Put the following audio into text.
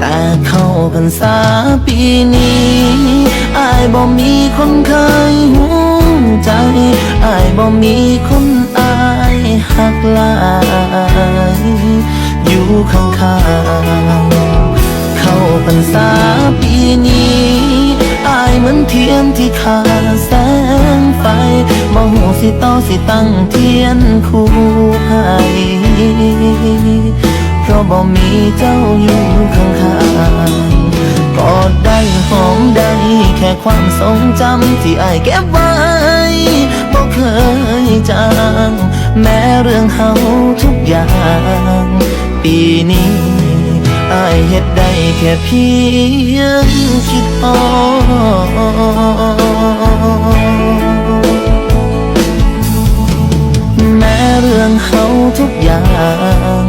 แต่เข้าพรรษาปีนี้อายบ่มีคนเคยหูใจอายบ่มีคนอายหักลายอยู่ข้างๆเข้าพรรษาปีนี้อายเหมือนเทียนที่ขาดแสงไฟมองสิต่อสิตั้งเทียนคู่ให้ บ่มีเจ้าอยู่ข้างๆกอดได้หอมได้แค่ความทรงจำที่อายเก็บไว้บ่เคยจางแม้เรื่องเฮาทุกอย่าง ปีนี้อายเฮ็ดได้แค่เพียงคิดออกแม้เรื่องเขาทุกอย่าง